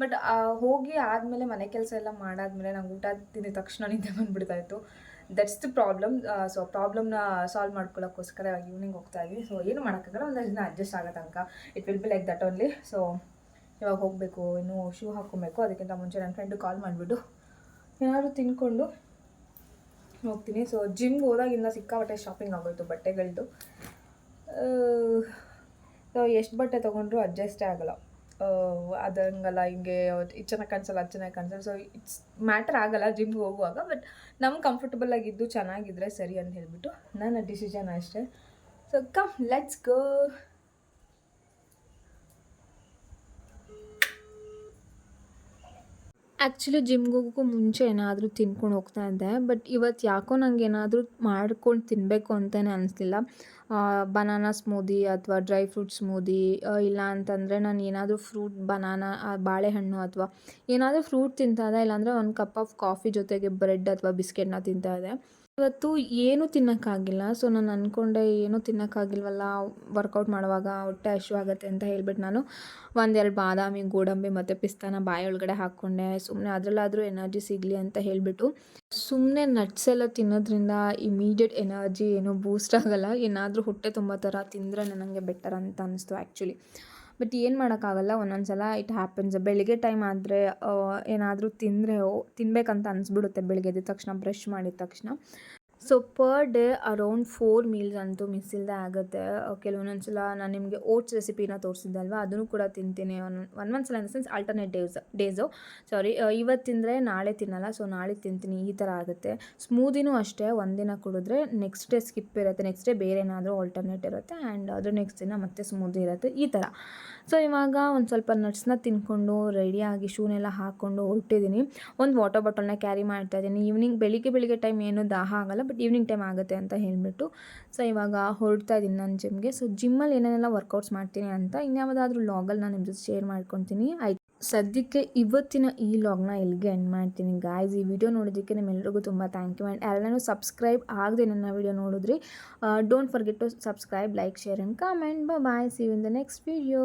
ಬಟ್ ಹೋಗಿ ಆದಮೇಲೆ ಮನೆ ಕೆಲಸ ಎಲ್ಲ ಮಾಡಾದ್ಮೇಲೆ ನಂಗೆ ಊಟ ತಿಂದ ತಕ್ಷಣ ನಿದ್ದೆ ಬಂದುಬಿಡ್ತಾ ಇತ್ತು ದಟ್ಸ್ ದ ಪ್ರಾಬ್ಲಮ್ ಸೊ ಪ್ರಾಬ್ಲಮ್ನ ಸಾಲ್ವ್ ಮಾಡ್ಕೊಳ್ಳೋಕ್ಕೋಸ್ಕರ ಈವ್ನಿಂಗ್ ಹೋಗ್ತಾ ಇದ್ವಿ. ಸೊ ಏನು ಮಾಡೋಕ್ಕಾಗಲ್ಲ, ಒಂದಷ್ಟು ದಿನ ಅಡ್ಜಸ್ಟ್ ಆಗೋ ತನಕ. It will be like that only so ಇವಾಗ ಹೋಗಬೇಕು, ಇನ್ನೂ ಶೂ ಹಾಕ್ಕೊಬೇಕು. ಅದಕ್ಕಿಂತ ಮುಂಚೆ ನನ್ನ ಫ್ರೆಂಡು ಕಾಲ್ ಮಾಡಿಬಿಟ್ಟು ಏನಾದರೂ ತಿನ್ಕೊಂಡು ಹೋಗ್ತೀನಿ. ಸೊ ಜಿಮ್ಗೆ ಹೋದಾಗಿಂದ ಸಿಕ್ಕಾಪಟ್ಟೆ ಶಾಪಿಂಗ್ ಆಗೋಯ್ತು ಬಟ್ಟೆಗಳದ್ದು ಸೊ ಎಷ್ಟು ಬಟ್ಟೆ ತೊಗೊಂಡ್ರು ಅಡ್ಜಸ್ಟೇ ಆಗಲ್ಲ. ಅದಂಗಲ್ಲ, ಹಿಂಗೆ ಇದು ಚೆನ್ನಾಗಿ ಕಾಣಿಸಲ್ಲ ಅದು ಚೆನ್ನಾಗಿ ಕಾಣಿಸಲ್ಲ ಸೊ ಇಟ್ಸ್ ಮ್ಯಾಟರ್ ಆಗಲ್ಲ ಜಿಮ್ಗೆ ಹೋಗುವಾಗ ಬಟ್ ನಮ್ಗೆ ಕಂಫರ್ಟಬಲ್ ಆಗಿದ್ದು ಚೆನ್ನಾಗಿದ್ರೆ ಸರಿ ಅಂತ ಹೇಳಿಬಿಟ್ಟು ನನ್ನ ಡಿಸಿಷನ್ ಅಷ್ಟೇ. So come let's go actually ಜಿಮ್ಗೆ ಮುಂಚೆ ಏನಾದರೂ ತಿನ್ಕೊಂಡು ಹೋಗ್ತಾ ಇದ್ದೆ ಬಟ್ ಇವತ್ತು ಯಾಕೋ ನಂಗೆ ಏನಾದರೂ ಮಾಡ್ಕೊಂಡು ತಿನ್ನಬೇಕು ಅಂತಲೇ ಅನಿಸ್ಲಿಲ್ಲ. ಬನಾನಾ ಸ್ಮೂದಿ ಅಥವಾ ಡ್ರೈ ಫ್ರೂಟ್ ಸ್ಮೂದಿ ಇಲ್ಲ ಅಂತಂದರೆ ನಾನು ಏನಾದರೂ ಫ್ರೂಟ್ ಬನಾನಾ ಬಾಳೆಹಣ್ಣು ಅಥವಾ ಏನಾದರೂ ಫ್ರೂಟ್ ತಿಂತಾ ಇದ್ದೆ, ಇಲ್ಲಾಂದರೆ ಒಂದು ಕಪ್ ಆಫ್ ಕಾಫಿ ಜೊತೆಗೆ ಬ್ರೆಡ್ ಅಥವಾ ಬಿಸ್ಕೆಟ್ನ ತಿಂತಾ ಇದ್ದೆ. ಇವತ್ತು ಏನೂ ತಿನ್ನೋಕ್ಕಾಗಿಲ್ಲ. ಸೊ, ನಾನು ಅಂದ್ಕೊಂಡೆ ಏನೂ ತಿನ್ನೋಕ್ಕಾಗಿಲ್ವಲ್ಲ ವರ್ಕೌಟ್ ಮಾಡುವಾಗ ಹೊಟ್ಟೆ ಹಶ್ವಾಗತ್ತೆ ಅಂತ ಹೇಳ್ಬಿಟ್ಟು ನಾನು ಒಂದೆರಡು ಬಾದಾಮಿ, ಗೋಡಂಬಿ ಮತ್ತು ಪಿಸ್ತಾನ ಬಾಯೊಳಗಡೆ ಹಾಕ್ಕೊಂಡೆ. ಸುಮ್ಮನೆ ಅದರಲ್ಲಾದರೂ ಎನರ್ಜಿ ಸಿಗಲಿ ಅಂತ ಹೇಳಿಬಿಟ್ಟು ಸುಮ್ಮನೆ ನಟ್ಸ್ ಎಲ್ಲ ತಿನ್ನೋದ್ರಿಂದ ಇಮಿಡಿಯೇಟ್ ಎನರ್ಜಿ ಏನು ಬೂಸ್ಟ್ ಆಗಲ್ಲ. ಏನಾದರೂ ಹೊಟ್ಟೆ ತುಂಬ ಥರ ತಿಂದ್ರೆ ನನಗೆ ಬೆಟರ್ ಅಂತ ಅನ್ನಿಸ್ತು ಆ್ಯಕ್ಚುಲಿ ಬಟ್ ಏನು ಮಾಡೋಕ್ಕಾಗಲ್ಲ ಒಂದೊಂದು ಸಲ ಇಟ್ ಹ್ಯಾಪನ್ಸ್ ಬೆಳಿಗ್ಗೆ ಟೈಮ್ ಆದರೆ ಏನಾದರೂ ತಿಂದರೆ ತಿನ್ನಬೇಕಂತ ಅನಿಸ್ಬಿಡುತ್ತೆ ಬೆಳಗ್ಗೆ ಎದ್ದ ತಕ್ಷಣ ಬ್ರಷ್ ಮಾಡಿದ ತಕ್ಷಣ. So per day around four meals ಅಂತೂ ಮಿಸ್ ಇಲ್ಲದೆ ಆಗುತ್ತೆ. ಕೆಲವೊಂದೊಂದು ಸಲ ನಾನು ನಿಮಗೆ ಓಟ್ಸ್ ರೆಸಿಪಿನ ತೋರಿಸಿದ್ದೆ ಅಲ್ವಾ ಅದನ್ನು ಕೂಡ ತಿಂತೀನಿ. ಒನ್ ಒಂದೊಂದು ಸಲ in sense alternate days days ಸಾರಿ ಇವತ್ತು ತಿಂದರೆ ನಾಳೆ ತಿನ್ನಲ್ಲ ಸೊ ನಾಳೆ ತಿಂತೀನಿ. ಈ ಥರ ಆಗುತ್ತೆ. ಸ್ಮೂದಿನೂ ಅಷ್ಟೇ ಒಂದಿನ ಕುಡಿದ್ರೆ ನೆಕ್ಸ್ಟ್ ಡೇ ಸ್ಕಿಪ್ ಇರುತ್ತೆ. ನೆಕ್ಸ್ಟ್ ಡೇ ಬೇರೆ ಏನಾದರೂ ಆಲ್ಟರ್ನೇಟ್ ಇರುತ್ತೆ ಆ್ಯಂಡ್ ಅದ್ರ ನೆಕ್ಸ್ಟ್ ದಿನ ಮತ್ತೆ ಸ್ಮೂದಿ ಇರುತ್ತೆ. ಈ ಥರ ಸೊ ಇವಾಗ ಒಂದು ಸ್ವಲ್ಪ ನಟ್ಸ್ನ ತಿನ್ಕೊಂಡು ರೆಡಿಯಾಗಿ ಶೂನೆಲ್ಲ ಹಾಕ್ಕೊಂಡು ಹೊರಟಿದ್ದೀನಿ ಒಂದು ವಾಟರ್ ಬಾಟಲ್ನ ಕ್ಯಾರಿ ಮಾಡ್ತಾ ಇದ್ದೀನಿ ಈವ್ನಿಂಗ್ ಬೆಳಿಗ್ಗೆ ಬೆಳಿಗ್ಗೆ ಟೈಮ್ ಏನು ದಾಹ ಆಗಲ್ಲ ಬಟ್ ಈವ್ನಿಂಗ್ ಟೈಮ್ ಆಗುತ್ತೆ ಅಂತ ಹೇಳಿಬಿಟ್ಟು. ಸೊ, ಇವಾಗ ಹೊರಡ್ತಾ ಇದ್ದೀನಿ ನಾನು ಜಿಮ್ಗೆ. ಸೊ, ಜಿಮ್ಮಲ್ಲಿ ಏನೇನೆಲ್ಲ ವರ್ಕೌಟ್ಸ್ ಮಾಡ್ತೀನಿ ಅಂತ ಇನ್ಯಾವುದಾದ್ರೂ ಲಾಗಲ್ಲಿ ನಾನು ನಿಮ್ಮ ಜೊತೆ ಶೇರ್ ಮಾಡ್ಕೊತೀನಿ. ಆಯ್ತು. ಸದ್ಯಕ್ಕೆ ಇವತ್ತಿನ ಈ ಲಾಗ್ನ ಇಲ್ಲಿಗೆ ಎಂಡ್ ಮಾಡ್ತೀನಿ ಗಾಯ್ಸ್ ಈ ವಿಡಿಯೋ ನೋಡೋದಕ್ಕೆ ನಿಮ್ಮೆಲ್ಲರಿಗೂ ತುಂಬ ಥ್ಯಾಂಕ್ ಯು ಆ್ಯಂಡ್ ಎಲ್ಲರನು ಸಬ್ಸ್ಕ್ರೈಬ್ ಆಗದೆ ನನ್ನ ವಿಡಿಯೋ ನೋಡಿದ್ರಿ don't forget to subscribe like share and comment bye see you in the next video